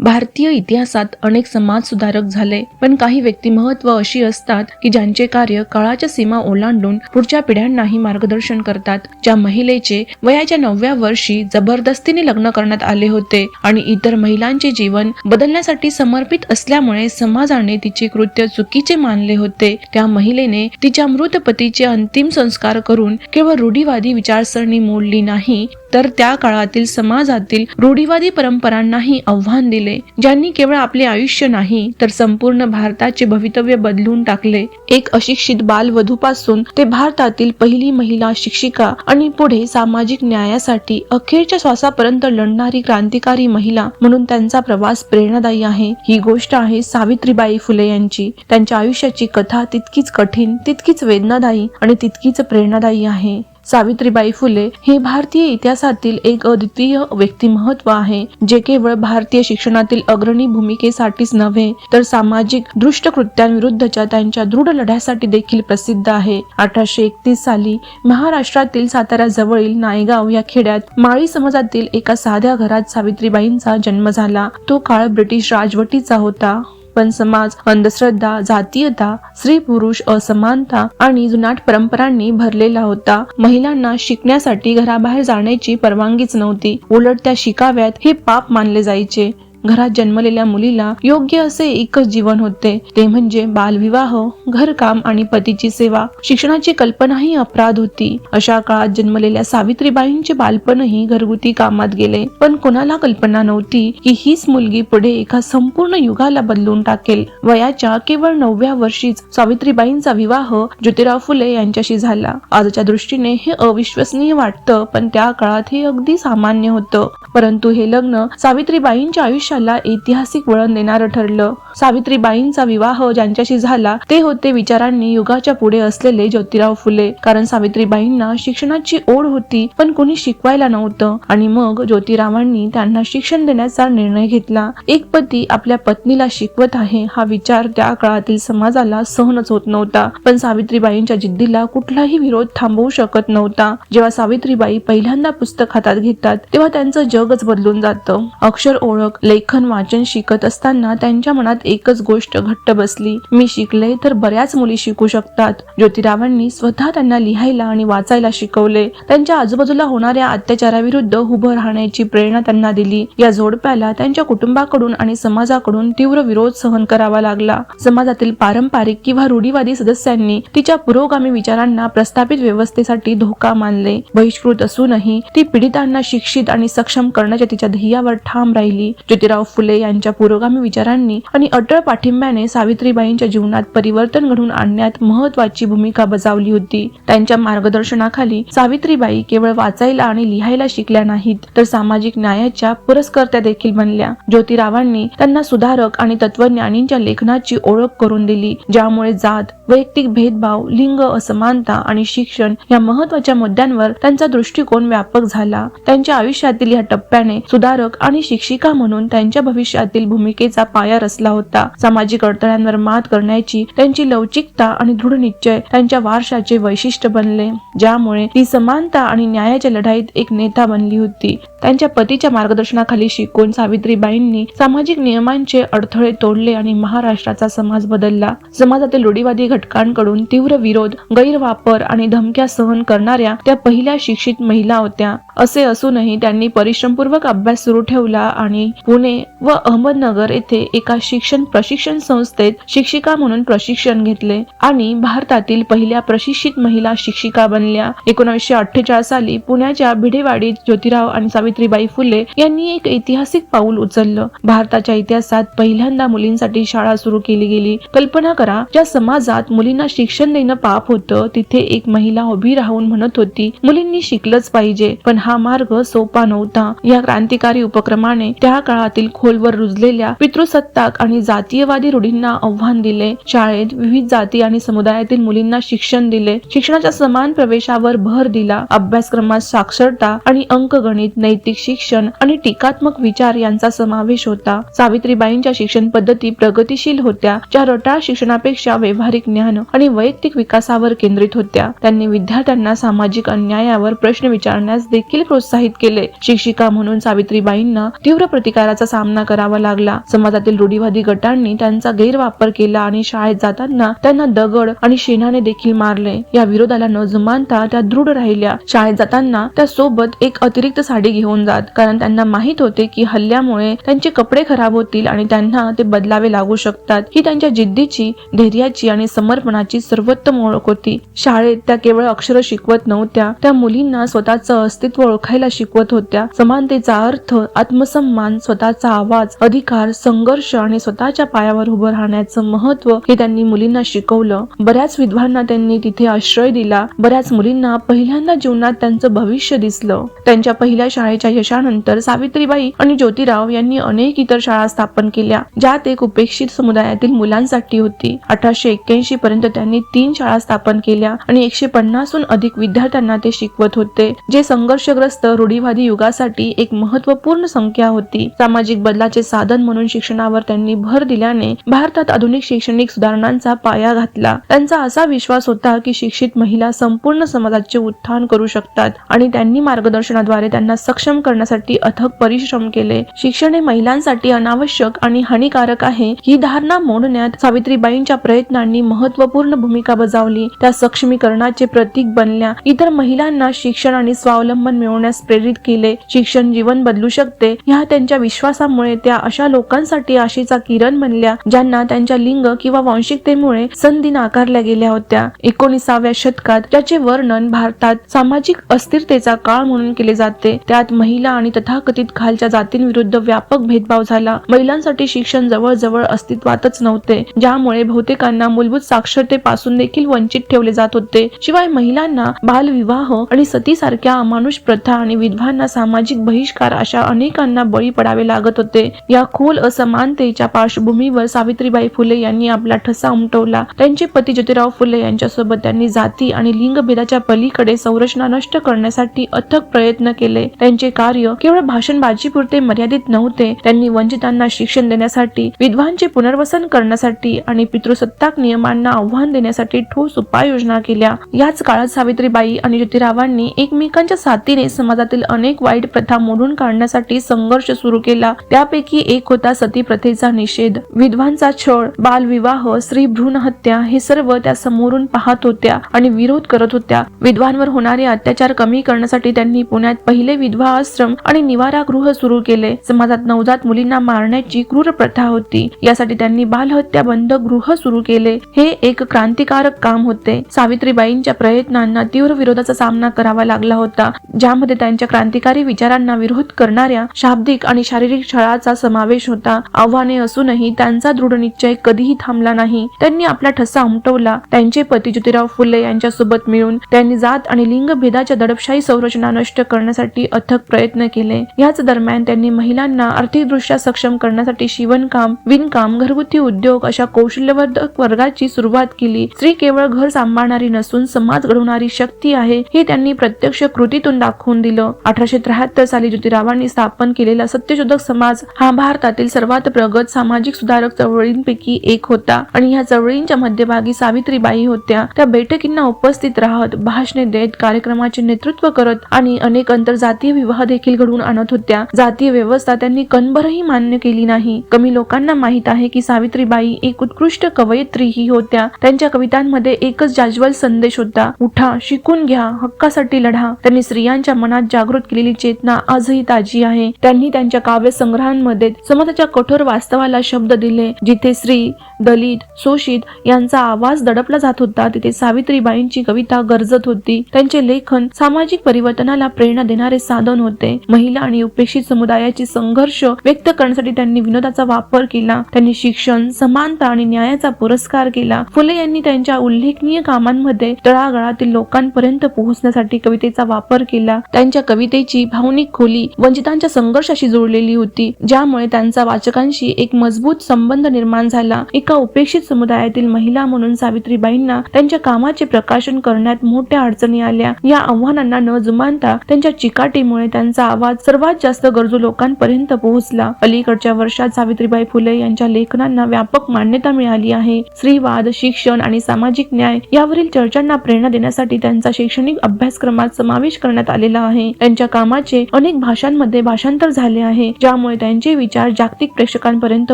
भारतीय इतिहासात अनेक समाज सुधारक झाले पण काही व्यक्तिमहत्व अशी असतात की ज्यांचे कार्य काळाच्या सीमा ओलांडून पुढच्या पिढ्यांनाही मार्गदर्शन करतात ज्या महिलेचे वयाच्या नवव्या वर्षी जबरदस्तीने लग्न करण्यात आले होते आणि इतर महिलांचे जीवन बदलण्यासाठी समर्पित असल्यामुळे समाजाने तिचे कृत्य चुकीचे मानले होते. त्या महिलेने तिच्या मृत पतीचे अंतिम संस्कार करून केवळ रूढीवादी विचारसरणी मोडली नाही तर त्या काळातील समाजातील रूढीवादी परंपरांनाही आव्हान दिले. ज्यांनी केवळ आपले आयुष्य नाही तर संपूर्ण भारताचे भवितव्य बदलून टाकले. एक अशिक्षित बालवधूपासून ते भारतातील पहिली महिला शिक्षिका आणि पुढे सामाजिक न्यायासाठी अखेरच्या श्वासापर्यंत लढणारी क्रांतिकारी महिला म्हणून त्यांचा प्रवास प्रेरणादायी आहे. ही गोष्ट आहे सावित्रीबाई फुले यांची. त्यांच्या आयुष्याची कथा तितकीच कठीण तितकीच वेदनादायी आणि तितकीच प्रेरणादायी आहे. सावित्रीबाई फुले हे भारतीय इतिहासातील एक अद्वितीय व्यक्तिमत्व आहे जे केवळ भारतीय शिक्षणातील अग्रणी भूमिकेसाठीच नव्हे तर सामाजिक दृष्ट कृत्यांविरुद्धच्या त्यांच्या दृढ लढ्यासाठी देखील प्रसिद्ध आहे. अठराशे एकतीस साली महाराष्ट्रातील सातारा जवळील नायगाव या खेड्यात माळी समाजातील एका साध्या घरात सावित्रीबाईंचा जन्म झाला. तो काळ ब्रिटिश राजवटीचा होता. पण समाज अंधश्रद्धा जातीयता स्त्री पुरुष असमानता आणि जुनाट परंपरांनी भरलेला होता. महिलांना शिकण्यासाठी घराबाहेर जाण्याची परवानगीच नव्हती. उलट त्या शिकाव्यात हे पाप मानले जायचे. घरात जन्मलेल्या मुलीला योग्य असे एकच जीवन होते. ते म्हणजे बालविवाह घरकाम आणि पतीची सेवा. शिक्षणाची कल्पनाही अपराध होती. अशा काळात जन्मलेल्या सावित्रीबाईंचे बालपणही घरगुती कामात गेले. पण कोणाला कल्पना नव्हती की हीच मुलगी पुढे एका संपूर्ण युगाला बदलून टाकेल. वयाच्या केवळ नवव्या वर्षीच सावित्रीबाईंचा विवाह ज्योतिराव फुले यांच्याशी झाला. आजच्या दृष्टीने हे अविश्वसनीय वाटतं पण त्या काळात हे अगदी सामान्य होतं. परंतु हे लग्न सावित्रीबाईंच्या आयुष्याला ऐतिहासिक वळण देणारं ठरलं. सावित्रीबाईंचा विवाह ज्यांच्याशी झाला ते होते विचारांनी युगाच्या पुढे असलेले ज्योतिराव फुले. कारण सावित्रीबाईंना शिक्षणाची ओढ होती पण कोणी शिकवायला नव्हतं. आणि मग ज्योतिरावांनी त्यांना शिक्षण देण्याचा निर्णय घेतला. एक पती आपल्या पत्नीला शिकवत आहे हा विचार त्या काळातील समाजाला सहनच होत नव्हता. पण सावित्रीबाईंच्या जिद्दीला कुठलाही विरोध थांबवू शकत नव्हता. जेव्हा सावित्रीबाई पहिल्यांदा पुस्तक हातात घेतात तेव्हा त्यांचं जगच बदलून जातं. अक्षर ओळख लेखन वाचन शिकत असताना त्यांच्या मनात एकच गोष्ट घट्ट बसली. मी शिकले तर बऱ्याच मुली शिकू शकतात. ज्योतिरावांनी स्वतः त्यांना लिहायला आणि वाचायला शिकवले. त्यांच्या आजूबाजूला होणाऱ्या अत्याचाराविरुद्ध उभं राहण्याची प्रेरणा त्यांना दिली. या जोडप्याला त्यांच्या कुटुंबाकडून आणि समाजाकडून तीव्र विरोध सहन करावा लागला. समाजातील पारंपरिक किंवा रूढीवादी सदस्यांनी तिच्या पुरोगामी विचारांना प्रस्थापित व्यवस्थेसाठी धोका मानले. बहिष्कृत असूनही ती पीडितांना शिक्षित आणि सक्षम करण्याच्या तिच्या ध्येयावर ठाम राहिली. ज्योतिराव फुले यांच्या पुरोगामी विचारांनी आणि अटळ पाठिंब्याने सावित्रीबाईंच्या जीवनात परिवर्तन घडून आणण्यात महत्वाची भूमिका बजावली होती. त्यांच्या मार्गदर्शनाखाली सावित्रीबाई केवळ वाचायला आणि लिहायला शिकल्या नाहीत तर सामाजिक न्यायाच्या पुरस्कर्त्या देखील बनल्या. ज्योतिरावांनी त्यांना सुधारक आणि तत्वज्ञानींच्या लेखनाची ओळख करून दिली ज्यामुळे जात वैयक्तिक भेदभाव लिंग असमानता आणि शिक्षण या महत्त्वाच्या मुद्द्यांवर त्यांचा दृष्टिकोन व्यापक झाला. त्यांच्या आयुष्यातील या टप्प्याने सुधारक आणि शिक्षिका म्हणून त्यांच्या भविष्यातील भूमिकेचा पाया रचला होता. सामाजिक अडथळ्यांवर मात करण्याची त्यांची लवचिकता आणि दृढ निश्चय त्यांच्या वारशाचे वैशिष्ट्य बनले. ज्यामुळे ती समानता आणि न्यायाच्या लढाईत एक नेता बनली होती. त्यांच्या पतीच्या मार्गदर्शनाखाली शिकून सावित्रीबाईंनी सामाजिक नियमांचे अडथळे तोडले आणि महाराष्ट्राचा समाज बदलला. समाजातील रूढीवादी घटकांकडून तीव्र विरोध गैरवापर आणि धमक्या सहन करणाऱ्या त्या पहिल्या शिक्षित महिला होत्या. असे असूनही त्यांनी परिश्रमपूर्वक अभ्यास सुरू ठेवला आणि पुणे व अहमदनगर येथे एका शिक्षण प्रशिक्षण संस्थेत शिक्षिका म्हणून प्रशिक्षण घेतले आणि भारतातील पहिल्या प्रशिक्षित महिला शिक्षिका बनल्या. एकोणीसशे अठ्ठेचाळीस साली पुण्याच्या भिडेवाडीत ज्योतिराव आणि सावित्रीबाई फुले यांनी एक ऐतिहासिक पाऊल उचललं. भारताच्या इतिहासात पहिल्यांदा मुलींसाठी शाळा सुरू केली गेली. कल्पना करा ज्या समाजात मुलींना शिक्षण देणं पाप होतं तिथे एक महिला उभी राहून म्हणत होती मुलींनी शिकलंच पाहिजे पण हा मार्ग सोपा नव्हता. या क्रांतिकारी उपक्रमाने त्या काळातील खोलवर रुजलेल्या पितृसत्ताक आणि जातीयवादी रूढींना आव्हान दिले. शाळेत विविध जाती आणि समुदायातील मुलींना शिक्षण दिले. शिक्षणाच्या समान प्रवेशावर भर दिला. अभ्यासक्रमात साक्षरता आणि अंकगणित नैतिक शिक्षण आणि टीकात्मक विचार यांचा समावेश होता. सावित्रीबाईंच्या शिक्षण पद्धती प्रगतिशील होत्या ज्या रटाळ शिक्षणापेक्षा व्यावहारिक ज्ञान आणि वैयक्तिक विकासावर केंद्रित होत्या. त्यांनी विद्यार्थ्यांना सामाजिक अन्यायावर प्रश्न विचारण्यास देखील देखील प्रोत्साहित केले. शिक्षिका म्हणून सावित्रीबाईंना तीव्र प्रतिकाराचा सामना करावा लागला. समाजातील रूढीवादी गटांनी त्यांचा गैरवापर केला आणि शाळेत जाताना त्यांना दगड आणि शेणाने देखील मारले. या विरोधाला न जुमानता त्या दृढ राहिल्या. शाळेत जाताना त्या सोबत एक अतिरिक्त साडी घेऊन जात कारण त्यांना माहीत होते की हल्ल्यामुळे त्यांचे कपडे खराब होतील आणि त्यांना ते बदलावे लागू शकतात. ही त्यांच्या जिद्दीची धैर्याची आणि समर्पणाची सर्वोत्तम ओळख होती. शाळेत त्या केवळ अक्षर शिकवत नव्हत्या. त्या मुलींना स्वतःचं अस्तित्व ओळखायला शिकवत होत्या. समानतेचा अर्थ आत्मसन्मान स्वतःचा आवाज अधिकार संघर्ष आणि स्वतःच्या पायावर उभं राहण्याचं महत्त्व हे त्यांनी मुलींना शिकवलं. बऱ्याच विद्वांना त्यांनी तिथे आश्रय दिला. बऱ्याच मुलींना पहिल्यांदा जीवनात त्यांचं भविष्य दिसलं. त्यांच्या पहिल्या शाळेच्या यशानंतर सावित्रीबाई आणि ज्योतिराव यांनी अनेक इतर शाळा स्थापन केल्या ज्यात एक उपेक्षित समुदायातील मुलांसाठी होती. अठराशे एक्क्याऐंशी पर्यंत त्यांनी तीन शाळा स्थापन केल्या आणि एकशे पन्नासहून अधिक विद्यार्थ्यांना ते शिकवत होते जे संघर्ष संघर्षग्रस्त रूढीवादी युगासाठी एक महत्त्वपूर्ण संख्या होती. सामाजिक बदलाचे साधन म्हणून शिक्षणावर त्यांनी भर दिल्याने भारतात आधुनिक शैक्षणिक सुधारणांचा पाया घातला. त्यांचा असा विश्वास होता की शिक्षित महिला संपूर्ण समाजाचे उत्थान करू शकतात आणि त्यांनी मार्गदर्शनाद्वारे त्यांना सक्षम करण्यासाठी अथक परिश्रम केले. शिक्षण हे महिलांसाठी अनावश्यक आणि हानिकारक आहे ही धारणा मोडण्यात सावित्रीबाईंच्या प्रयत्नांनी महत्त्वपूर्ण भूमिका बजावली. त्या सक्षमीकरणाचे प्रतीक बनल्या. इतर महिलांना शिक्षण आणि स्वावलंबन मिळवण्यास प्रेरित केले. शिक्षण जीवन बदलू शकते. ह्या त्यांच्या विश्वासामुळे त्या अशा लोकांसाठी आशेचा किरण बनल्या ज्यांना त्यांच्या लिंग किंवा वांशिकतेमुळे संधी नाकारल्या गेल्या होत्या. एकोणीसाव्या शतकात ज्याचे वर्णन भारतात सामाजिक अस्थिरतेचा काळ म्हणून केले जाते त्यात महिला आणि तथाकथित खालच्या जातींविरुद्ध व्यापक भेदभाव झाला. महिलांसाठी शिक्षण जवळजवळ अस्तित्वातच नव्हते ज्यामुळे बहुतेकांना मूलभूत साक्षरतेपासून देखील वंचित ठेवले जात होते. शिवाय महिलांना बालविवाह आणि सतीसारख्या अमानुष प्रथा आणि विधवांना सामाजिक बहिष्कार अशा अनेकांना बळी पडावे लागत होते. या खोल असमानतेच्या पार्श्वभूमीवर सावित्रीबाई फुले यांनी आपला ठसा उमटवला. त्यांचे पती ज्योतिराव फुले यांच्यासोबत त्यांनी जाती आणि लिंगभेदाच्या पलीकडे संरचना नष्ट करण्यासाठी अथक प्रयत्न केले. त्यांचे कार्य केवळ भाषणबाजीपुरते मर्यादित नव्हते. त्यांनी वंचितांना शिक्षण देण्यासाठी विधवांचे पुनर्वसन करण्यासाठी आणि पितृसत्ताक नियमांना आव्हान देण्यासाठी ठोस उपाययोजना केल्या. याच काळात सावित्रीबाई आणि ज्योतिरावांनी एकमेकांच्या साथीने समाजातील अनेक वाईट प्रथा मोडून काढण्यासाठी संघर्ष सुरू केला. त्यापैकी एक होता सती प्रथेचा निषेध. विधवांचा छळ बालविवाह स्त्री भ्रूण हत्या हे सर्व त्या समोरून पाहत होत्या आणि विरोध करत होत्या. विधवांवर होणारे अत्याचार कमी करण्यासाठी त्यांनी पुण्यात पहिले विधवा आश्रम आणि निवारा गृह सुरू केले. समाजात नवजात मुलींना मारण्याची क्रूर प्रथा होती. यासाठी त्यांनी बालहत्या बंद गृह सुरू केले. हे एक क्रांतिकारक काम होते. सावित्रीबाईंच्या प्रयत्नांना तीव्र विरोधाचा सामना करावा लागला होता. ज्यामध्ये त्यांच्या क्रांतिकारी विचारांना विरोध करणाऱ्या शाब्दिक आणि शारीरिक छळाचा समावेश होता. आव्हाने असूनही त्यांचा दृढ निश्चय कधीही थांबला नाही. त्यांनी आपला ठसा उमटवला. त्यांचे पती ज्योतिराव फुले यांच्यासोबत मिळून त्यांनी जात आणि लिंग भेदाच्या दडपशाही संरचना नष्ट करण्यासाठी अथक प्रयत्न केले. याच दरम्यान त्यांनी महिलांना आर्थिकदृष्ट्या सक्षम करण्यासाठी शिवणकाम विणकाम घरगुती उद्योग अशा कौशल्यवर्धक वर्गाची सुरुवात केली. स्त्री केवळ घर सांभाळणारी नसून समाज घडवणारी शक्ती आहे हे त्यांनी प्रत्यक्ष कृतीतून दाखवून दिलं. अठराशे त्र्याहत्तर साली ज्योतिरावांनी स्थापन केलेला सत्यशोधक समाज हा भारतातील सर्वात प्रगत सामाजिक सुधारक चळवळींपैकी एक होता. आणि या चळवळींच्या मध्यभागी सावित्रीबाई होत्या. त्या बैठकींना उपस्थित राहत भाषणे देत कार्यक्रमाचे नेतृत्व करत आणि अनेक आंतरजातीय विवाह देखील घडवून आणत होत्या. जातीय व्यवस्था त्यांनी कणभरही मान्य केली नाही. कमी लोकांना माहीत आहे की सावित्रीबाई एक उत्कृष्ट कवयित्री ही होत्या. त्यांच्या कवितांमध्ये एकच जाज्वल संदेश होता. उठा शिकून घ्या हक्कासाठी लढा. त्यांनी स्त्रियांच्या मनात जागृत केलेली चेतना आजही ताजी आहे. त्यांनी त्यांच्या काव्य संग्रहांमध्ये समाजाच्या कठोर वास्तवाला शब्द दिले. जिथे स्त्री दलित शोषित यांचा आवाज दडपला जात होता तिथे सावित्रीबाईंची कविता गरजत होती. त्यांचे लेखन सामाजिक परिवर्तनाला प्रेरणा देणारे साधन होते. महिला आणि उपेक्षित समुदायाची संघर्ष व्यक्त करण्यासाठी त्यांनी विनोदाचा वापर केला. त्यांनी शिक्षण समानता आणि न्यायाचा पुरस्कार केला. फुले यांनी त्यांच्या उल्लेखनीय कामांमध्ये तळागाळातील लोकांपर्यंत पोहोचण्यासाठी कवितेचा वापर केला. त्यांच्या कवितेची भावनिक खोली वंचितांच्या संघर्षाशी जोडलेली होती ज्यामुळे त्यांचा वाचकांशी एक मजबूत संबंध निर्माण झाला. एका उपेक्षित समुदायातील महिला म्हणून सावित्रीबाईंना त्यांच्या कामाचे प्रकाशन करण्यात मोठ्या अडचणी आल्या. या आव्हानांना न जुमानता त्यांच्या चिकाटीमुळे त्यांचा आवाज सर्वात जास्त गरजू लोकांपर्यंत पोहोचला. अलीकडच्या वर्षात सावित्रीबाई फुले यांच्या लेखनांना व्यापक मान्यता मिळाली आहे. स्त्रीवाद शिक्षण आणि सामाजिक न्याय यावरील चर्चांना प्रेरणा देण्यासाठी त्यांचा शैक्षणिक अभ्यासक्रमात समावेश करण्यात आला आलेला आहे. त्यांच्या कामाचे अनेक भाषांमध्ये भाषांतर झाले आहे ज्यामुळे त्यांचे विचार जागतिक प्रेक्षकांपर्यंत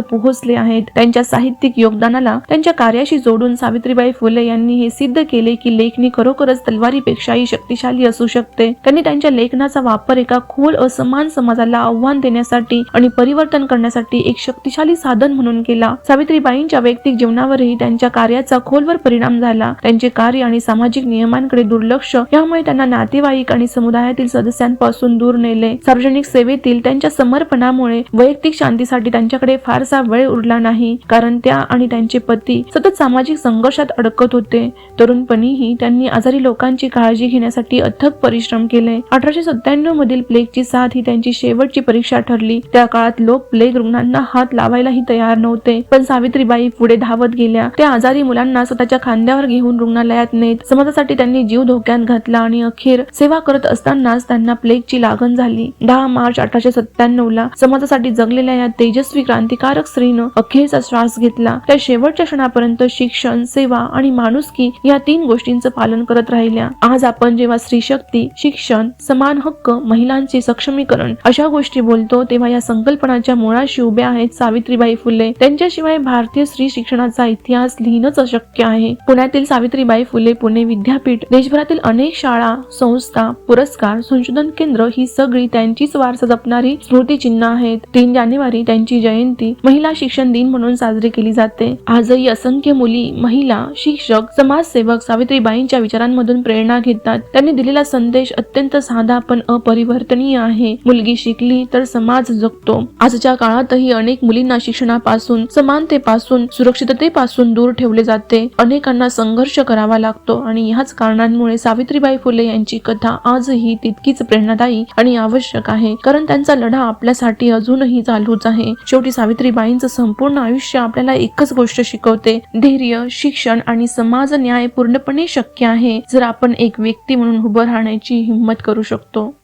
पोहोचले आहेत. त्यांच्या साहित्यिक योगदानाला त्यांच्या कार्याशी जोडून सावित्रीबाई फुले यांनी हे सिद्ध केले की लेखणी खरोखरच तलवारीपेक्षाही शक्तिशाली असू शकते. त्यांनी त्यांच्या लेखनाचा वापर एका खोल असमान समाजाला आव्हान देण्यासाठी आणि परिवर्तन करण्यासाठी एक शक्तिशाली साधन म्हणून केला. सावित्रीबाईंच्या वैयक्तिक जीवनावरही त्यांच्या कार्याचा खोलवर परिणाम झाला. त्यांचे कार्य आणि सामाजिक नियमांकडे दुर्लक्ष यामुळे त्यांना नातेवाईक आणि समुदाय समुदायातील सदस्यांपासून दूर नेले. सार्वजनिक सेवेतील त्यांच्या समर्पणामुळे वैयक्तिक शांतीसाठी त्यांच्याकडे फारसा वेळ उरला नाही. कारण त्या आणि त्यांचे पती सतत सामाजिक संघर्षात अडकत होते. तरुणपणीही त्यांनी आजारी लोकांची काळजी घेण्यासाठी अथक परिश्रम केले. अठराशे सत्त्याण्णव मधील प्लेगची साथ ही त्यांची शेवटची परीक्षा ठरली. त्या काळात लोक प्लेग रुग्णांना हात लावायलाही तयार नव्हते. पण सावित्रीबाई पुढे धावत गेल्या. त्या आजारी मुलांना स्वतःच्या खांद्यावर घेऊन रुग्णालयात नेत समाजासाठी त्यांनी जीव धोक्यात घातला आणि अखेर सेवा करत असतानाच त्यांना प्लेगची लागण झाली. दहा मार्च अठराशे सत्त्याण्णव ला समाजासाठी जगलेल्या या तेजस्वी क्रांतिकारक स्त्रीनं अखेरचा श्वास घेतला. त्या शेवटच्या क्षणापर्यंत शिक्षण सेवा आणि माणुसकी या तीन गोष्टींचं पालन करत राहिल्या. आज आपण जेव्हा स्त्री शक्ती शिक्षण समान हक्क महिलांचे सक्षमीकरण अशा गोष्टी बोलतो तेव्हा या संकल्पनाच्या मुळाशी उभ्या आहेत सावित्रीबाई फुले. त्यांच्याशिवाय भारतीय स्त्री शिक्षणाचा इतिहास लिहिणंच अशक्य आहे. पुण्यातील सावित्रीबाई फुले पुणे विद्यापीठ. देशभरातील अनेक शाळा संस्था पुरस्कार संशोधन केंद्र ही सगळी त्यांचीच वारसा जपणारी स्मृतिचिन्ह आहेत. तीन जानेवारी त्यांची जयंती महिला शिक्षण दिन म्हणून साजरी केली जाते. आजही असंख्य मुली महिला शिक्षक समाजसेवक सावित्रीबाईंच्या विचारांमधून प्रेरणा घेतात. त्यांनी दिलेला संदेश अत्यंत साधा पण अपरिवर्तनीय आहे. मुलगी शिकली तर समाज जगतो. आजच्या काळातही अनेक मुलींना शिक्षणापासून समानतेपासून सुरक्षिततेपासून दूर ठेवले जाते. अनेकांना संघर्ष करावा लागतो आणि ह्याच कारणांमुळे सावित्रीबाई फुले यांची कथा आजही तितकीच प्रेरणादायी आणि आवश्यक आहे. कारण त्यांचा लढा आपल्यासाठी अजूनही चालूच आहे. शेवटी सावित्रीबाईंचं संपूर्ण आयुष्य आपल्याला एकच गोष्ट शिकवते. धैर्य शिक्षण आणि समाज न्याय पूर्णपणे शक्य आहे. जर आपण एक व्यक्ती म्हणून उभं राहण्याची हिंमत करू शकतो.